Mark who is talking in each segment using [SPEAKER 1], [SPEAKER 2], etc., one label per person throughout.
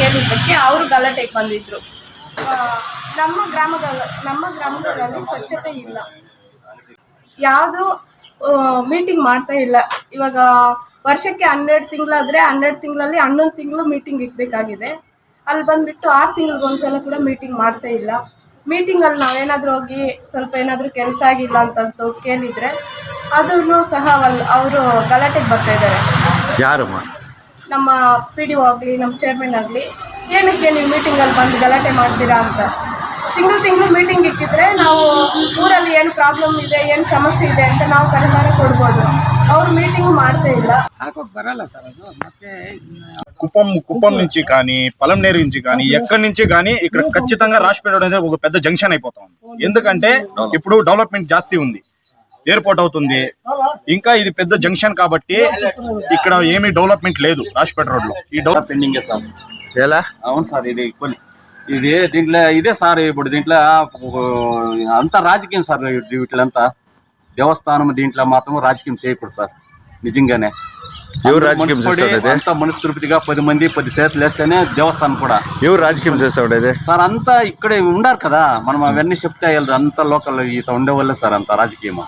[SPEAKER 1] ಕೇಳಿದ್ದಕ್ಕೆ ಅವರು ಗಲಾಟೆಗೆ ಬಂದಿದ್ರು. ನಮ್ಮ ಗ್ರಾಮಗಳ ನಮ್ಮ ಗ್ರಾಮಗಳಲ್ಲಿ ಸ್ವಚ್ಛತೆ ಇಲ್ಲ. ಯಾವುದು ಮೀಟಿಂಗ್ ಮಾಡ್ತಾ ಇಲ್ಲ. ಇವಾಗ ವರ್ಷಕ್ಕೆ ಹನ್ನೆರಡು ತಿಂಗಳಾದ್ರೆ ಹನ್ನೆರಡು ತಿಂಗಳಲ್ಲಿ ಹನ್ನೊಂದು ತಿಂಗಳು ಮೀಟಿಂಗ್ ಇಡಬೇಕಾಗಿದೆ. ಅಲ್ಲಿ ಬಂದ್ಬಿಟ್ಟು ಆರು ತಿಂಗಳಿಗೆ ಒಂದ್ಸಲ ಕೂಡ ಮೀಟಿಂಗ್ ಮಾಡ್ತಾ ಇಲ್ಲ. ಮೀಟಿಂಗಲ್ಲಿ ನಾವೇನಾದರೂ ಹೋಗಿ ಸ್ವಲ್ಪ ಏನಾದರೂ ಕೆಲಸ ಆಗಿಲ್ಲ ಅಂತಂದು ಕೇಳಿದರೆ ಅದನ್ನು ಸಹ ಅವರು ಗಲಾಟೆಗೆ ಬರ್ತಾ ಇದ್ದಾರೆ.
[SPEAKER 2] ಯಾರಮ್ಮ?
[SPEAKER 1] ನಮ್ಮ ಪಿ ಡಿ ಒ ಆಗಲಿ ನಮ್ಮ ಚೇರ್ಮನ್ ಆಗಲಿ ಏನಕ್ಕೆ ನೀವು ಮೀಟಿಂಗಲ್ಲಿ ಬಂದು ಗಲಾಟೆ ಮಾಡ್ತೀರಾ ಅಂತ ತಿಂಗಳು ತಿಂಗಳು ಮೀಟಿಂಗ್ ಇಕ್ಕಿದ್ರೆ ನಾವು ಊರಲ್ಲಿ ಏನು ಪ್ರಾಬ್ಲಮ್ ಇದೆ ಏನು ಸಮಸ್ಯೆ ಇದೆ ಅಂತ ನಾವು ಪರಿಹಾರ ಕೊಡ್ಬೋದು ಅವ್ರು మీటింగ్ ಮಾಡ್ತಾ ಇಲ್ಲ
[SPEAKER 3] ಹಾಕೋಕ್ ಬರಲ್ಲ సర్ ಅದು ಮತ್ತೆ
[SPEAKER 4] కుప్పం కుప్పం నుంచి కానీ పలంనేరు నుంచి కానీ ఎక్కడి నుంచి కానీ ఇక్కడ ఖచ్చితంగా రాష్ట్రపేట అనేది ఒక పెద్ద జంక్షన్ అయిపోతా ఉంది ఎందుకంటే ఇప్పుడు డెవలప్మెంట్ జాస్తి ఉంది ఎయిర్పోర్ట్ అవుతుంది. ఇంకా ఇది పెద్ద జంక్షన్ కాబట్టి ఇక్కడ ఏమీ డెవలప్మెంట్ లేదు రాష్ట్రపేట రోడ్లో ఈ డెవలప్
[SPEAKER 5] పెండింగ్ సార్?
[SPEAKER 2] ఎలా?
[SPEAKER 5] అవును సార్ ఇది కొన్ని ఇది దీంట్లో ఇదే సార్ ఇప్పుడు దీంట్లో అంతా రాజకీయం సార్ వీటిలంతా. దేవస్థానం దీంట్లో మాత్రం రాజకీయం చేయకూడదు సార్ నిజంగానే.
[SPEAKER 2] ఎవరు రాజకీయం?
[SPEAKER 5] అంతా మనసు తృప్తిగా పది మంది పది చేతులు వేస్తేనే దేవస్థానం కూడా.
[SPEAKER 2] ఎవరు రాజకీయం చేస్తా ఉండేది
[SPEAKER 5] సార్ అంతా ఇక్కడే ఉండారు కదా. మనం అవన్నీ చెప్తే అంతా లోకల్ ఈత ఉండేవాళ్ళే సార్ అంత రాజకీయం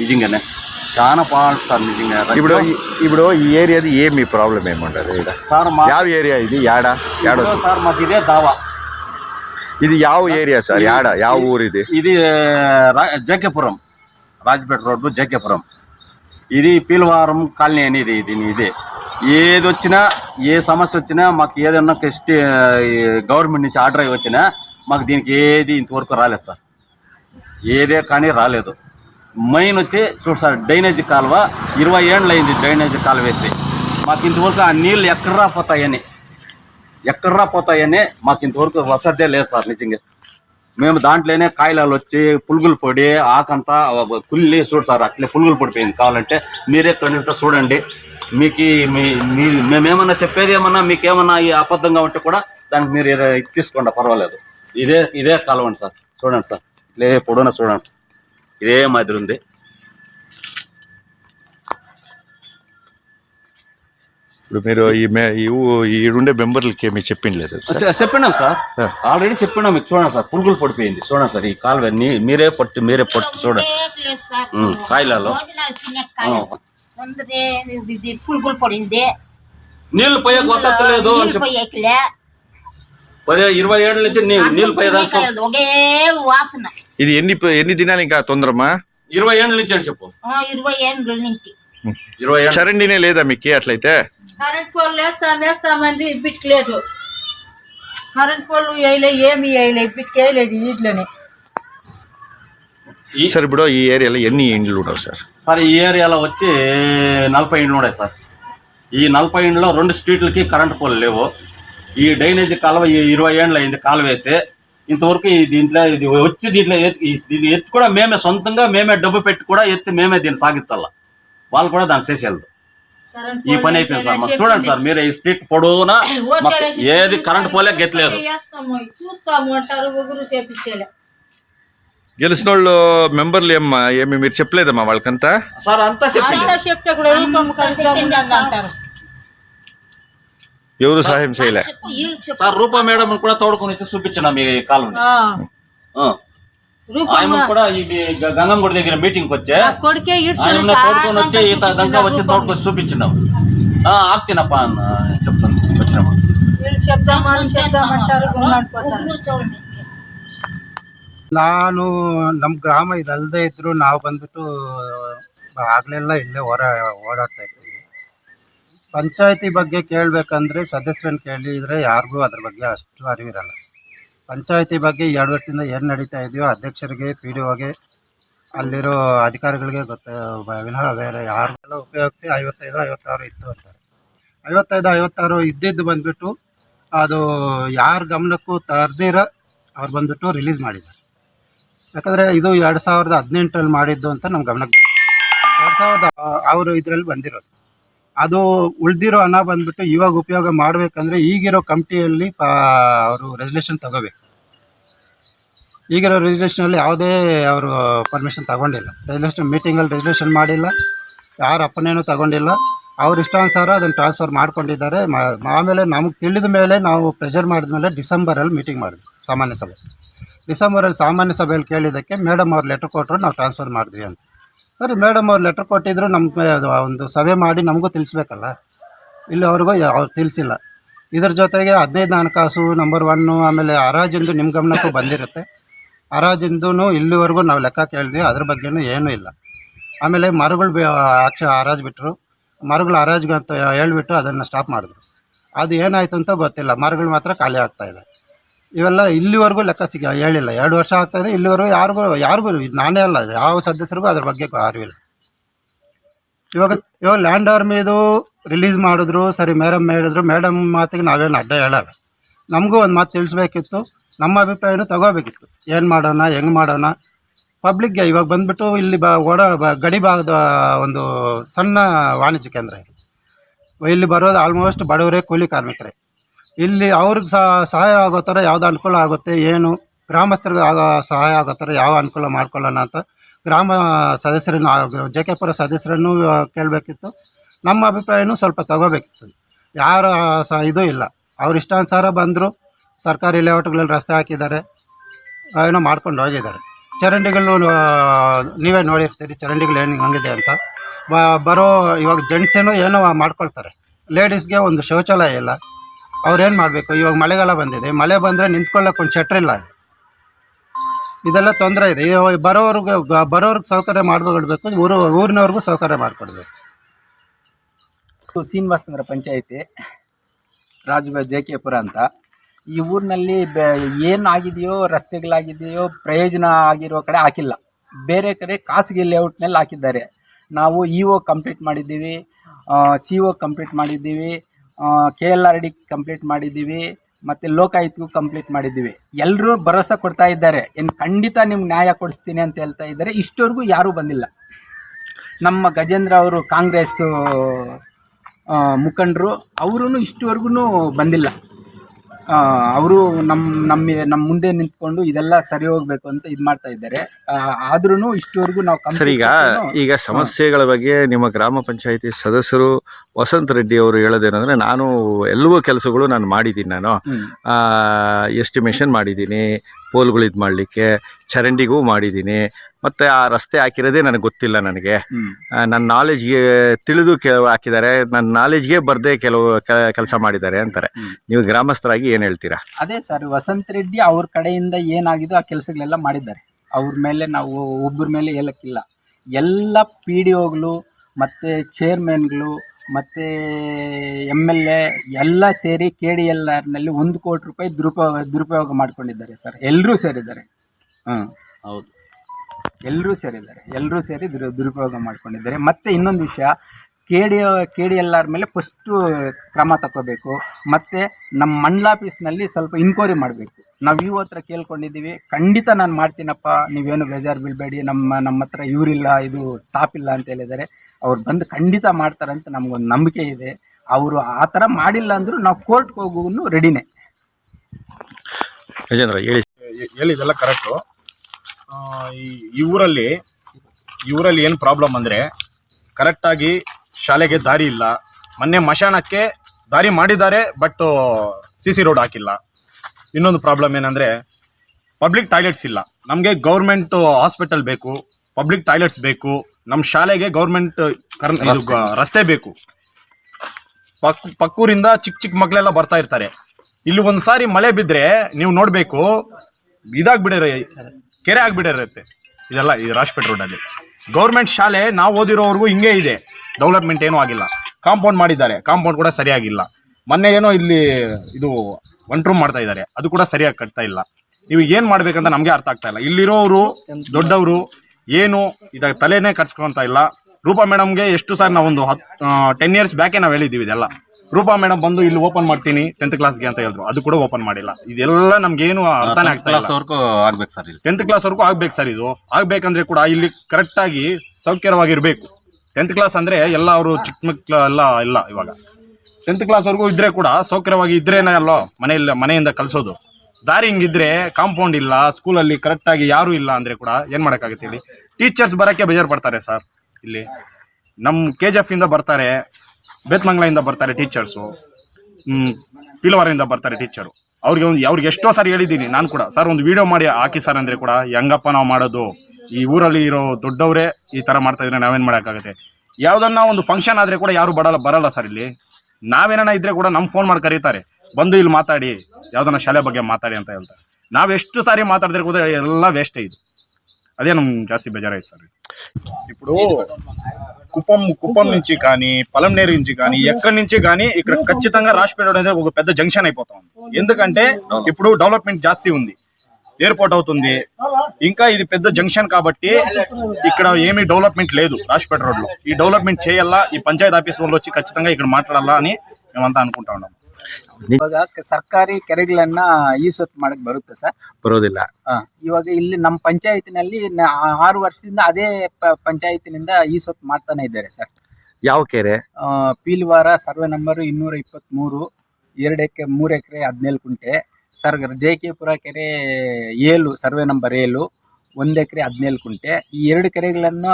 [SPEAKER 5] నిజంగానే. చాలా బాగుంటుంది సార్ నిజంగా.
[SPEAKER 2] ఇప్పుడు ఇప్పుడు ఈ ఏరియాది ఏమి ప్రాబ్లం ఏముండదు
[SPEAKER 5] సార్ మా
[SPEAKER 2] యావ ఏరియా ఇది? యాడా? యాడ
[SPEAKER 5] సార్ మాకు ఇదే దావా.
[SPEAKER 2] ఇది యావ ఏరియా సార్ యాడ? యావ ఊరు ఇది
[SPEAKER 5] ఇది జగ్గపురం. రాజపేట రోడ్డు జగ్గపురం. ఇది పీలవారం కాలనీ అనేది ఇది ఇదే. ఏది వచ్చినా ఏ సమస్య వచ్చినా మాకు ఏదన్నా కెస్టీ గవర్నమెంట్ నుంచి ఆర్డర్ అయి వచ్చినా మాకు దీనికి ఏది ఇంతవరకు రాలేదు సార్. ఏదే కానీ రాలేదు. మెయిన్ వచ్చి చూడు సార్ డ్రైనేజ్ కాలువ. ఇరవై ఏళ్ళు అయింది డ్రైనేజ్ కాలువ వేసి. మాకు ఇంతవరకు ఆ నీళ్ళు ఎక్కడ్రా పోతాయని. ఎక్కడ్రా పోతాయని మాకు ఇంతవరకు వసతే లేదు సార్ నిజంగా. మేము దాంట్లోనే కాయలాలు వచ్చి పులుగులు పొడి ఆకంతా కుల్లి చూడు సార్ అట్లే పులుగులు పడిపోయింది కావాలంటే. మీరే కనీసం చూడండి. మీకు మీ మీ మేమేమన్నా చెప్పేది ఏమన్నా మీకు ఏమన్నా అబద్ధంగా ఉంటే కూడా దానికి మీరు ఏదో తీసుకోండి పర్వాలేదు. ఇదే ఇదే కాలువండి సార్. చూడండి సార్. ఇట్లే పొడవున చూడండి. ఇదే మాదిరి ఉంది.
[SPEAKER 2] ఇప్పుడు మీరు ఈ మే ఈడుండే మెంబర్లకి ఏమి చెప్పిండలేదు.
[SPEAKER 5] చెప్పినాం సార్. ఆల్రెడీ చెప్పినాం మీకు చూడండి సార్. పురుగులు పడిపోయింది. చూడండి సార్ ఈ కాలువ మీరే పట్టు మీరే పట్టు చూడండి. కాయలలో.
[SPEAKER 6] పురుగులు పడింది.
[SPEAKER 5] నీళ్ళు పోయే వసతి లేదు పదే ఇరవై ఏళ్ళ నుంచి నీ- నీళ్ళు పోయేదానికి
[SPEAKER 6] ఒకే వాసన.
[SPEAKER 2] ఇది ఎన్ని ఎన్ని దినాలు ఇంకా తొందరమా
[SPEAKER 5] ఇరవై ఏళ్ళ నుంచి అని చెప్పు.
[SPEAKER 6] ఆ, ఇరవై ఏండ్ల నుంచి.
[SPEAKER 5] ఇరవై ఏళ్ళ
[SPEAKER 2] చరండినే లేదా మీకు అట్లయితే?
[SPEAKER 7] కరెంట్ పోల్ వేస్తాం వేస్తామండి ఇబ్బిట్లేదు కరెంట్ పోల్ వేయలే ఏమి వేయలే వేయలేదు
[SPEAKER 2] సార్ ఇప్పుడు ఈ ఏరియాలో ఎన్ని ఇండ్లు ఉండవు సార్?
[SPEAKER 5] సార్ ఈ ఏరియాలో వచ్చి నలభై ఇండ్లు ఉన్నాయి సార్. ఈ నలభై ఇండ్లో రెండు స్ట్రీట్లకి కరెంట్ పోల్ లేవు. ఈ డ్రైనేజ్ కాలువ ఈ ఇరవై ఏళ్ళు అయింది కాలువ వేసి ఇంతవరకు ఈ దీంట్లో ఇది వచ్చి దీంట్లో ఇది ఎత్తి కూడా మేమే సొంతంగా మేమే డబ్బు పెట్టి కూడా ఎత్తి మేమే దీన్ని సాగించాల? వాళ్ళు కూడా దాన్ని చేసేయాలి
[SPEAKER 7] కరెంట్
[SPEAKER 5] ఈ పని అయిపోయింది సార్ మాకు చూడండి సార్ మీరు ఈ స్ట్రీట్ పొడవునా మాకు ఏది కరెంట్ పోలే
[SPEAKER 7] చేపించేలే.
[SPEAKER 2] గెలిచిన వాళ్ళు మెంబర్లు ఏమ్మా? ఏమి మీరు చెప్పలేదమ్మా వాళ్ళకంతా?
[SPEAKER 5] సార్ అంతా
[SPEAKER 7] చెప్తే కూడా రూపం కలిసి అంటారు
[SPEAKER 2] ఎవరు సహాయం చేయలే
[SPEAKER 5] సార్ రూపా మేడం కూడా తోడుకొని వచ్చి చూపించిన మీ కాలం
[SPEAKER 7] ఆ, రూపం
[SPEAKER 5] ఆయన కూడా ఈ గ- గంగమ్మ గుడి దగ్గర మీటింగ్ వచ్చే
[SPEAKER 7] ఆ కొడుకే
[SPEAKER 5] ఆయన
[SPEAKER 7] ఈడ్చుకొని
[SPEAKER 5] తోడుకొని వచ్చి ఈత దంకా వచ్చి తోడుకొని చూపించినాం ఆ, ఆప్తినప్ప అన్న చెప్తాను వచ్చినప్పుడు
[SPEAKER 7] వీళ్ళు చెప్దామని చెప్దామంటారు గుమ్మాడిపోతారు
[SPEAKER 6] ಒಬ್ರು ಚೌಲ್ಡಿ
[SPEAKER 3] ನಾನು ನಮ್ಮ ಗ್ರಾಮ ಇದಲ್ಲದೆ ಇದ್ರು ನಾವು ಬಂದ್ಬಿಟ್ಟು ಆಗ್ಲೆಲ್ಲ ಇಲ್ಲೇ ಹೊರ ಓಡಾಡ್ತಾ ಇರ್ತೀವಿ ಪಂಚಾಯತಿ ಬಗ್ಗೆ ಕೇಳಬೇಕಂದ್ರೆ ಸದಸ್ಯರನ್ನು ಕೇಳಿದರೆ ಯಾರಿಗೂ ಅದ್ರ ಬಗ್ಗೆ ಅಷ್ಟು ಅರಿವಿರಲ್ಲ. ಪಂಚಾಯತಿ ಬಗ್ಗೆ ಎರಡು ವರ್ಷದಿಂದ ಏನು ನಡೀತಾ ಇದೆಯೋ ಅಧ್ಯಕ್ಷರಿಗೆ, ಪಿ ಡಿ ಒಗೆ ಅಲ್ಲಿರೋ ಅಧಿಕಾರಿಗಳಿಗೆ ಗೊತ್ತ, ವಿನಃ ಬೇರೆ ಯಾರಿಗೆಲ್ಲ ಉಪಯೋಗಿಸಿ ಐವತ್ತೈದು, ಐವತ್ತಾರು ಇತ್ತು ಅಂತಾರೆ ಐವತ್ತೈದು, ಐವತ್ತಾರು ಇದ್ದಿದ್ದು ಬಂದ್ಬಿಟ್ಟು ಅದು ಯಾರ ಗಮನಕ್ಕೂ ತರದಿರ ಅವ್ರು ಬಂದುಬಿಟ್ಟು ರಿಲೀಸ್ ಮಾಡಿದ್ದಾರೆ. ಯಾಕಂದರೆ ಇದು ಎರಡು ಸಾವಿರದ ಹದಿನೆಂಟರಲ್ಲಿ ಮಾಡಿದ್ದು ಅಂತ ನಮ್ಮ ಗಮನಕ್ಕೆ ಬಂತು ಎರಡು ಸಾವಿರದ ಅವರು ಇದರಲ್ಲಿ ಬಂದಿರೋದು. ಅದು ಉಳಿದಿರೋ ಹಣ ಬಂದ್ಬಿಟ್ಟು ಇವಾಗ ಉಪಯೋಗ ಮಾಡಬೇಕಂದ್ರೆ ಈಗಿರೋ ಕಮಿಟಿಯಲ್ಲಿ ಅವರು ರೆಸಲ್ಯೂಷನ್ ತಗೋಬೇಕು. ಈಗಿರೋ ರೆಸಲ್ಯೂಷನಲ್ಲಿ ಯಾವುದೇ ಅವರು ಪರ್ಮಿಷನ್ ತಗೊಂಡಿಲ್ಲ. ರೆಸಲ್ಯೂಷನ್ ಮೀಟಿಂಗಲ್ಲಿ ರೆಸಲ್ಯೂಷನ್ ಮಾಡಿಲ್ಲ. ಯಾರ ಅಪ್ಪನೇನು ತಗೊಂಡಿಲ್ಲ. ಅವ್ರ ಇಷ್ಟಾನುಸಾರ ಅದನ್ನು ಟ್ರಾನ್ಸ್ಫರ್ ಮಾಡ್ಕೊಂಡಿದ್ದಾರೆ. ಆಮೇಲೆ ನಮಗೆ ತಿಳಿದ ಮೇಲೆ ನಾವು ಪ್ರೆಷರ್ ಮಾಡಿದ ಮೇಲೆ ಡಿಸೆಂಬರಲ್ಲಿ ಮೀಟಿಂಗ್ ಮಾಡಿದ್ವಿ, ಸಾಮಾನ್ಯ ಸಭೆ. ಡಿಸೆಂಬರಲ್ಲಿ ಸಾಮಾನ್ಯ ಸಭೆಯಲ್ಲಿ ಕೇಳಿದ್ದಕ್ಕೆ ಮೇಡಮ್ ಅವ್ರು ಲೆಟ್ರ್ ಕೊಟ್ಟರು ನಾವು ಟ್ರಾನ್ಸ್ಫರ್ ಮಾಡಿದ್ವಿ ಅಂತ. ಸರಿ ಮೇಡಮ್ ಅವ್ರು ಲೆಟ್ರ್ ಕೊಟ್ಟಿದ್ರು ನಮ್ಮ ಒಂದು ಸಭೆ ಮಾಡಿ ನಮಗೂ ತಿಳಿಸ್ಬೇಕಲ್ಲ? ಇಲ್ಲಿ, ಅವ್ರಿಗೂ ಅವ್ರು ತಿಳಿಸಿಲ್ಲ. ಇದ್ರ ಜೊತೆಗೆ ಹದಿನೈದು ಹಣಕಾಸು ನಂಬರ್ ಒನ್ನು ಆಮೇಲೆ ಹರಾಜಿಂದು ನಿಮ್ಮ ಗಮನಕ್ಕೂ ಬಂದಿರುತ್ತೆ. ಹರಾಜಿಂದು ಇಲ್ಲಿವರೆಗೂ ನಾವು ಲೆಕ್ಕ ಕೇಳಿದ್ವಿ, ಅದ್ರ ಬಗ್ಗೆನೂ ಏನೂ ಇಲ್ಲ. ಆಮೇಲೆ ಮರಗಳು ಆಚ ಹರಾಜು ಬಿಟ್ಟರು ಮರಗಳು ಹರಾಜ್ಗೆ ಅಂತ ಹೇಳ್ಬಿಟ್ಟು ಅದನ್ನು ಸ್ಟಾಪ್ ಮಾಡಿದ್ರು. ಅದು ಏನಾಯಿತು ಅಂತ ಗೊತ್ತಿಲ್ಲ. ಮರಗಳು ಮಾತ್ರ ಖಾಲಿ ಆಗ್ತಾಯಿದೆ ಇವೆಲ್ಲ ಇಲ್ಲಿವರೆಗೂ ಲೆಕ್ಕ ಸಿಗ ಹೇಳಿಲ್ಲ. ಎರಡು ವರ್ಷ ಆಗ್ತಾ ಇದೆ, ಇಲ್ಲಿವರೆಗೂ ಯಾರಿಗೂ ಯಾರಿಗೂ ನಾನೇ ಅಲ್ಲ, ಯಾವ ಸದಸ್ಯರಿಗೂ ಅದ್ರ ಬಗ್ಗೆ ಅರಿವಿಲ್ಲ ಇವಾಗ ಇವಾಗ ಲ್ಯಾಂಡ್ ಆರ್ಮಿದು ರಿಲೀಸ್ ಮಾಡಿದ್ರು, ಸರಿ ಮೇಡಮ್ ಹೇಳಿದ್ರು ಮೇಡಮ್ ಮಾತಿಗೆ ನಾವೇನು ಅಡ್ಡ ಹೇಳಲ್ಲ. ನಮಗೂ ಒಂದು ಮಾತು ತಿಳಿಸ್ಬೇಕಿತ್ತು, ನಮ್ಮ ಅಭಿಪ್ರಾಯನೂ ತಗೋಬೇಕಿತ್ತು. ಏನು ಮಾಡೋಣ, ಹೆಂಗೆ ಮಾಡೋಣ? ಪಬ್ಲಿಕ್ಗೆ ಇವಾಗ ಬಂದ್ಬಿಟ್ಟು ಇಲ್ಲಿ ಬ ಓಡ ಗಡಿ ಭಾಗದ ಒಂದು ಸಣ್ಣ ವಾಣಿಜ್ಯ ಕೇಂದ್ರ ಇದು. ಇಲ್ಲಿ ಬರೋದು ಆಲ್ಮೋಸ್ಟ್ ಬಡವರೇ ಕೂಲಿ ಕಾರ್ಮಿಕರೇ. ಇಲ್ಲಿ ಅವ್ರಿಗೆ ಸಹಾಯ ಆಗೋ ಥರ ಯಾವ್ದು ಅನುಕೂಲ ಆಗುತ್ತೆ, ಏನು? ಗ್ರಾಮಸ್ಥರಿಗೆ ಆಗೋ ಸಹಾಯ ಆಗೋ ಥರ ಯಾವ ಅನುಕೂಲ ಮಾಡ್ಕೊಳ್ಳೋಣ ಅಂತ ಗ್ರಾಮ ಸದಸ್ಯರನ್ನು, ಜೆ ಕೆ ಪುರ ಸದಸ್ಯರನ್ನು ಕೇಳಬೇಕಿತ್ತು. ನಮ್ಮ ಅಭಿಪ್ರಾಯನೂ ಸ್ವಲ್ಪ ತಗೋಬೇಕಿತ್ತು. ಯಾರ ಸಹ ಇದು ಇಲ್ಲ. ಅವ್ರ ಇಷ್ಟಾನುಸಾರ ಬಂದರು, ಸರ್ಕಾರಿ ಲೇಔಟ್ಗಳಲ್ಲಿ ರಸ್ತೆ ಹಾಕಿದ್ದಾರೆ, ಏನೋ ಮಾಡ್ಕೊಂಡು ಹೋಗಿದ್ದಾರೆ. ಚರಂಡಿಗಳು ನೀವೇ ನೋಡಿರ್ತೀರಿ ಚರಂಡಿಗಳು ಏನು ಹಂಗಿದೆ ಅಂತ. ಬರೋ ಇವಾಗ ಜೆಂಟ್ಸೇನೋ ಏನೋ ಮಾಡ್ಕೊಳ್ತಾರೆ. ಲೇಡೀಸ್ಗೆ ಒಂದು ಶೌಚಾಲಯ ಇಲ್ಲ. ಅವ್ರೇನು ಮಾಡಬೇಕು? ಇವಾಗ ಮಳೆಗಾಲ ಬಂದಿದೆ. ಮಳೆ ಬಂದರೆ ನಿಂತ್ಕೊಳ್ಳೋಕೆ ಒಂದು ಚಟ್ರ ಇಲ್ಲ. ಇದೆಲ್ಲ ತೊಂದರೆ ಇದೆ. ಬರೋರ್ಗೆ ಬರೋರ್ಗೆ ಸೌಕರ್ಯ ಮಾಡಬೇಕು ಊರು, ಊರಿನವ್ರಿಗೂ ಸೌಕರ್ಯ ಮಾಡಿಕೊಡ್ಬೇಕು.
[SPEAKER 8] ಶ್ರೀನಿವಾಸ ನಗರ ಪಂಚಾಯಿತಿ ರಾಜ ಜೆ ಕೆ ಪುರ ಅಂತ. ಈ ಊರಿನಲ್ಲಿ ಬೆ, ಏನು ಆಗಿದೆಯೋ, ರಸ್ತೆಗಳಾಗಿದೆಯೋ, ಪ್ರಯೋಜನ ಆಗಿರೋ ಕಡೆ ಹಾಕಿಲ್ಲ. ಬೇರೆ ಕಡೆ ಖಾಸಗಿ ಲೇಔಟ್ನಲ್ಲಿ ಹಾಕಿದ್ದಾರೆ. ನಾವು ಇ ಒ ಕಂಪ್ಲೀಟ್ ಮಾಡಿದ್ದೀವಿ ಸಿ ಕಂಪ್ಲೀಟ್ ಮಾಡಿದ್ದೀವಿ. K L R D complete ಮಾಡಿದ್ದೀವಿ, ಮತ್ತು ಲೋಕಾಯುಕ್ತಗೂ ಕಂಪ್ಲೀಟ್ ಮಾಡಿದ್ದೀವಿ. ಎಲ್ಲರೂ ಭರೋಸೆ ಕೊಡ್ತಾ ಇದ್ದಾರೆ. ಏನು ಖಂಡಿತ ನಿಮ್ಗೆ ನ್ಯಾಯ ಕೊಡಿಸ್ತೀನಿ ಅಂತ ಹೇಳ್ತಾ ಇದ್ದಾರೆ. ಇಷ್ಟವರೆಗೂ ಯಾರೂ ಬಂದಿಲ್ಲ. ನಮ್ಮ ಗಜೇಂದ್ರ ಅವರು, ಕಾಂಗ್ರೆಸ್ಸು ಮುಖಂಡರು ಅವರೂ ಇಷ್ಟುವರೆಗೂ ಬಂದಿಲ್ಲ. ಅವರು ನಮ್ಮ ನಮ್ಮ ನಮ್ಮ ಮುಂದೆ ನಿಂತ್ಕೊಂಡು ಇದೆಲ್ಲ ಸರಿ ಹೋಗ್ಬೇಕು ಅಂತ ಇದು ಮಾಡ್ತಾ ಇದ್ದಾರೆ. ಆದ್ರೂ ಇಷ್ಟವರೆಗೂ ನಾವು
[SPEAKER 2] ಸರ್ ಈಗ ಈಗ ಸಮಸ್ಯೆಗಳ ಬಗ್ಗೆ ನಿಮ್ಮ ಗ್ರಾಮ ಪಂಚಾಯತಿ ಸದಸ್ಯರು ವಸಂತ ರೆಡ್ಡಿ ಅವರು ಹೇಳೋದೇನಂದ್ರೆ ನಾನು ಎಲ್ಲವೂ ಕೆಲಸಗಳು ನಾನು ಮಾಡಿದ್ದೀನಿ ನಾನು. ಎಸ್ಟಿಮೇಷನ್ ಮಾಡಿದ್ದೀನಿ ಪೋಲ್ಗಳು ಇದು ಮಾಡಲಿಕ್ಕೆ ಚರಂಡಿಗೂ ಮಾಡಿದ್ದೀನಿ. ಮತ್ತು ಆ ರಸ್ತೆ ಹಾಕಿರೋದೇ ನನಗೆ ಗೊತ್ತಿಲ್ಲ ನನಗೆ. ನನ್ನ ನಾಲೆಜ್ಗೆ ತಿಳಿದು ಕೆಲವು ಹಾಕಿದ್ದಾರೆ. ನನ್ನ ನಾಲೆಜ್ಗೆ ಬರದೆ ಕೆಲವು ಕೆಲಸ ಮಾಡಿದ್ದಾರೆ ಅಂತಾರೆ. ನೀವು ಗ್ರಾಮಸ್ಥರಾಗಿ ಏನು ಹೇಳ್ತೀರಾ?
[SPEAKER 8] ಅದೇ ಸರ್ ವಸಂತ ರೆಡ್ಡಿ ಅವ್ರ ಕಡೆಯಿಂದ ಏನಾಗಿದೋ ಆ ಕೆಲಸಗಳೆಲ್ಲ ಮಾಡಿದ್ದಾರೆ. ಅವ್ರ ಮೇಲೆ ನಾವು ಒಬ್ಬರ ಮೇಲೆ ಹೇಳಕ್ಕಿಲ್ಲ. ಎಲ್ಲ ಪಿ ಡಿ ಒಗಳು ಮತ್ತು ಚೇರ್ಮನ್ಗಳು ಮತ್ತು ಎಂ ಎಲ್ ಎ ಎಲ್ಲ ಸೇರಿ ಕೆ ಡಿ ಎಲ್ ಆರ್ನಲ್ಲಿ ಒಂದು ಕೋಟಿ ರೂಪಾಯಿ ದುರುಪಯೋಗ ದುರುಪಯೋಗ ಮಾಡ್ಕೊಂಡಿದ್ದಾರೆ ಸರ್ ಎಲ್ಲರೂ ಸೇರಿದ್ದಾರೆ. ಹಾಂ
[SPEAKER 5] ಹೌದು.
[SPEAKER 8] ಎಲ್ಲರೂ ಸೇರಿದ್ದಾರೆ. ಎಲ್ಲರೂ ಸೇರಿ ದುರು ದುರುಪಯೋಗ ಮಾಡ್ಕೊಂಡಿದ್ದಾರೆ. ಮತ್ತು ಇನ್ನೊಂದು ವಿಷಯ K D K D L R ಮೇಲೆ ಫಸ್ಟು ಕ್ರಮ ತಗೋಬೇಕು ಮತ್ತು ನಮ್ಮ ಮಂಡಲಾಫೀಸ್ನಲ್ಲಿ ಸ್ವಲ್ಪ ಇನ್ಕ್ವೈರಿ ಮಾಡಬೇಕು. ನಾವು ಇವ್ ಹತ್ರ ಕೇಳ್ಕೊಂಡಿದ್ದೀವಿ. ಖಂಡಿತ ನಾನು ಮಾಡ್ತೀನಪ್ಪ. ನೀವೇನು ಬೇಜಾರು ಬೀಳಬೇಡಿ. ನಮ್ಮ ನಮ್ಮ ಹತ್ರ ಇವರಿಲ್ಲ ಇದು ಟಾಪ್ ಇಲ್ಲ ಅಂತ ಹೇಳಿದ್ದಾರೆ. ಅವ್ರು ಬಂದು ಖಂಡಿತ ಮಾಡ್ತಾರಂತ ನಮಗೊಂದು ನಂಬಿಕೆ ಇದೆ. ಅವರು ಆ ಥರ ಮಾಡಿಲ್ಲ ಅಂದರೂ ನಾವು ಕೋರ್ಟ್ಗೆ ಹೋಗೋನು ರೆಡಿನೇ
[SPEAKER 2] ಗಜೇಂದ್ರ ಹೇಳಿ.
[SPEAKER 4] ಹೇಳಿದೆಲ್ಲ ಕರೆಕ್ಟು ಈ ಊರಲ್ಲಿ ಈ ಊರಲ್ಲಿ ಏನು ಪ್ರಾಬ್ಲಮ್ ಅಂದರೆ ಕರೆಕ್ಟಾಗಿ ಶಾಲೆಗೆ ದಾರಿ ಇಲ್ಲ. ಮೊನ್ನೆ ಮಶಾನಕ್ಕೆ ದಾರಿ ಮಾಡಿದ್ದಾರೆ ಬಟ್ ಸಿ ಸಿ ರೋಡ್ ಹಾಕಿಲ್ಲ. ಇನ್ನೊಂದು ಪ್ರಾಬ್ಲಮ್ ಏನಂದರೆ ಪಬ್ಲಿಕ್ ಟಾಯ್ಲೆಟ್ಸ್ ಇಲ್ಲ. ನಮಗೆ ಗೌರ್ಮೆಂಟ್ ಹಾಸ್ಪಿಟಲ್ ಬೇಕು ಪಬ್ಲಿಕ್ ಟಾಯ್ಲೆಟ್ಸ್ ಬೇಕು ನಮ್ಮ ಶಾಲೆಗೆ ಗೌರ್ಮೆಂಟ್ ರಸ್ತೆ. ಬೇಕು. ಪಕ್ ಪಕ್ಕೂರಿಂದ ಚಿಕ್ಕ ಚಿಕ್ಕ ಮಕ್ಕಳೆಲ್ಲ ಬರ್ತಾ ಇರ್ತಾರೆ. ಇಲ್ಲಿ ಒಂದು ಸಾರಿ ಮಳೆ ಬಿದ್ದರೆ ನೀವು ನೋಡಬೇಕು ಇದಾಗ್ಬಿಡಿರ ಕೆರೆ ಆಗ್ಬಿಟ್ಟಿರುತ್ತೆ. ಇದೆಲ್ಲ ಈ ರಾಜ್ಪೇಟ್ ರೋಡಲ್ಲಿ ಗೌರ್ಮೆಂಟ್ ಶಾಲೆ ನಾವು ಓದಿರೋವರೆಗೂ ಹಿಂಗೆ ಇದೆ. ಡೆವಲಪ್ಮೆಂಟ್ ಏನೂ ಆಗಿಲ್ಲ. ಕಾಂಪೌಂಡ್ ಮಾಡಿದ್ದಾರೆ. ಕಾಂಪೌಂಡ್ ಕೂಡ ಸರಿಯಾಗಿಲ್ಲ. ಮೊನ್ನೆ ಏನೋ ಇಲ್ಲಿ ಇದು ಒನ್ ರೂಮ್ ಮಾಡ್ತಾ ಇದ್ದಾರೆ. ಅದು ಕೂಡ ಸರಿಯಾಗಿ ಕಟ್ತಾ ಇಲ್ಲ. ನೀವು ಏನು ಮಾಡ್ಬೇಕಂತ ನಮಗೆ ಅರ್ಥ ಆಗ್ತಾ ಇಲ್ಲ. ಇಲ್ಲಿರೋರು ದೊಡ್ಡವರು ಏನು ಇದಾಗ ತಲೆನೇ ಕಟ್ಸ್ಕೊಳ್ತಾ ಇಲ್ಲ. ರೂಪಾ ಮೇಡಮ್ಗೆ ಎಷ್ಟು ಸಾರಿ ನಾವೊಂದು ಹತ್ತು ಟೆನ್ ಇಯರ್ಸ್ ಬ್ಯಾಕೆ ನಾವು ಹೇಳಿದ್ದೀವಿ ಇದೆಲ್ಲ. ರೂಪಾ ಮೇಡಮ್ ಬಂದು ಇಲ್ಲಿ ಓಪನ್ ಮಾಡ್ತೀನಿ ಟೆಂತ್ ಕ್ಲಾಸ್ಗೆ ಅಂತ ಹೇಳಿದ್ರು. ಅದು ಕೂಡ ಓಪನ್ ಮಾಡಿಲ್ಲ. ಇದೆಲ್ಲ ನಮ್ಗೇನು ಅರ್ಥನೇ ಆಗ್ತಾ ಕ್ಲಾಸ್
[SPEAKER 5] ವರ್ಗೂ ಆಗ್ಬೇಕು ಸರ್ ಇಲ್ಲಿ.
[SPEAKER 4] ಟೆಂತ್ ಕ್ಲಾಸ್ವರೆಗೂ ಆಗ್ಬೇಕು ಸರ್ ಇದು. ಆಗ್ಬೇಕಂದ್ರೆ ಕೂಡ ಇಲ್ಲಿ ಕರೆಕ್ಟಾಗಿ ಸೌಕರ್ಯವಾಗಿರ್ಬೇಕು ಟೆಂತ್ ಕ್ಲಾಸ್ ಅಂದ್ರೆ ಎಲ್ಲ ಅವರು ಚಿಕ್ಕ ಮಕ್ಕಳು ಎಲ್ಲ ಇಲ್ಲ ಇವಾಗ. ಟೆಂತ್ ಕ್ಲಾಸ್ವರೆಗೂ ಇದ್ರೆ ಕೂಡ ಸೌಕರ್ಯವಾಗಿ ಇದ್ರೇನೇ ಅಲ್ಲೋ ಮನೆಯಲ್ಲಿ ಮನೆಯಿಂದ ಕಲಿಸೋದು ದಾರಿ ಹಿಂಗಿದ್ರೆ ಕಾಂಪೌಂಡ್ ಇಲ್ಲ ಸ್ಕೂಲಲ್ಲಿ ಕರೆಕ್ಟಾಗಿ ಯಾರು ಇಲ್ಲ ಅಂದ್ರೆ ಕೂಡ ಏನ್ ಮಾಡೋಕ್ಕಾಗುತ್ತೆ ಇಲ್ಲಿ ಟೀಚರ್ಸ್ ಬರಕ್ಕೆ ಬೇಜಾರು ಪಡ್ತಾರೆ ಸರ್ ಇಲ್ಲಿ. ನಮ್ಮ ಕೆ ಜಿ ಎಫ್ ಇಂದ ಬರ್ತಾರೆ. ಬೇತ್ಮಂಗ್ಲಿಂದ ಬರ್ತಾರೆ ಟೀಚರ್ಸು ಪಿಲವರಿಂದ ಬರ್ತಾರೆ ಟೀಚರು ಅವ್ರಿಗೆ ಒಂದು ಅವ್ರಿಗೆ ಎಷ್ಟೋ ಸಾರಿ ಹೇಳಿದ್ದೀನಿ ನಾನು ಕೂಡ. ಸರ್ ಒಂದು ವಿಡಿಯೋ ಮಾಡಿ ಹಾಕಿ ಸರ್ ಅಂದರೆ ಕೂಡ ಹೆಂಗಪ್ಪ ನಾವು ಮಾಡೋದು? ಈ ಊರಲ್ಲಿ ಇರೋ ದೊಡ್ಡವರೇ ಈ ಥರ ಮಾಡ್ತಾಯಿದ್ರೆ ನಾವೇನು ಮಾಡೋಕ್ಕಾಗುತ್ತೆ? ಯಾವುದನ್ನ ಒಂದು ಫಂಕ್ಷನ್ ಆದರೆ ಕೂಡ ಯಾರು ಬರಲ್ಲ ಬರಲ್ಲ ಸರ್ ಇಲ್ಲಿ. ನಾವೇನ ಇದ್ರೆ ಕೂಡ ನಮ್ಮ ಫೋನ್ ಮಾಡಿ ಕರೀತಾರೆ. ಬಂದು ಇಲ್ಲಿ ಮಾತಾಡಿ ಯಾವುದನ್ನ ಶಾಲೆ ಬಗ್ಗೆ ಮಾತಾಡಿ ಅಂತ ಹೇಳ್ತಾರೆ. ನಾವು ಎಷ್ಟು ಸಾರಿ ಮಾತಾಡಿದ್ರೆ ಕೂಡ ಎಲ್ಲ ವೇಸ್ಟೇ ಇದು. ಅದೇ ನಮ್ಗೆ ಜಾಸ್ತಿ ಬೇಜಾರಾಯ್ತು ಸರ್ ಇಪ್ಪಡು కుప్పం కుప్పం నుంచి కానీ పలంనేరు నుంచి కానీ ఎక్కడి నుంచి కానీ ఇక్కడ ఖచ్చితంగా రాసిపేట అనేది ఒక పెద్ద జంక్షన్ అయిపోతా ఉంది. ఎందుకంటే ఇప్పుడు డెవలప్మెంట్ జాస్తి ఉంది. ఎయిర్పోర్ట్ అవుతుంది. ఇంకా ఇది పెద్ద జంక్షన్ కాబట్టి ఇక్కడ ఏమీ డెవలప్మెంట్ లేదు రాసిపేట రోడ్లో ఈ డెవలప్మెంట్ చేయాలా ఈ పంచాయత్ ఆఫీస్ వాళ్ళు వచ్చి ఖచ్చితంగా ఇక్కడ మాట్లాడాలా అని మేమంతా అనుకుంటా ఉన్నాం.
[SPEAKER 8] ಇವಾಗ ಕ- ಸರ್ಕಾರಿ ಕೆರೆಗಳನ್ನ ಈಸೊತ್ತು ಮಾಡಕ್ ಬರುತ್ತೆ ಸರ್?
[SPEAKER 2] ಬರೋದಿಲ್ಲ.
[SPEAKER 8] ಆ, ಇವಾಗ ಇಲ್ಲಿ ನಮ್ಮ ಪಂಚಾಯತಿನಲ್ಲಿ ನ- ಆರು ವರ್ಷದಿಂದ ಅದೇ ಪ- ಪಂಚಾಯತಿನಿಂದ ಸೊತ್ತು ಮಾಡ್ತಾನೆ ಇದ್ದಾರೆ ಸರ್.
[SPEAKER 2] ಯಾವ ಕೆರೆ?
[SPEAKER 8] ಆ, ಪೀಲ್ವಾರ ಸರ್ವೆ ನಂಬರ್ ಇನ್ನೂರ ಇಪ್ಪತ್ತ್ಮೂರು ಎರಡು ಎಕರೆ ಮೂರು ಎಕರೆ ಹದಿನೇಳು ಕುಂಟೆ ಸರ್ ಜೆ ಕೆಪುರ ಕೆರೆ ಏಳು ಸರ್ವೆ ನಂಬರ್ ಏಳು. ಒಂದು ಎಕರೆ ಹದಿನೇಳು ಕುಂಟೆ. ಈ ಎರಡು ಕೆರೆಗಳನ್ನು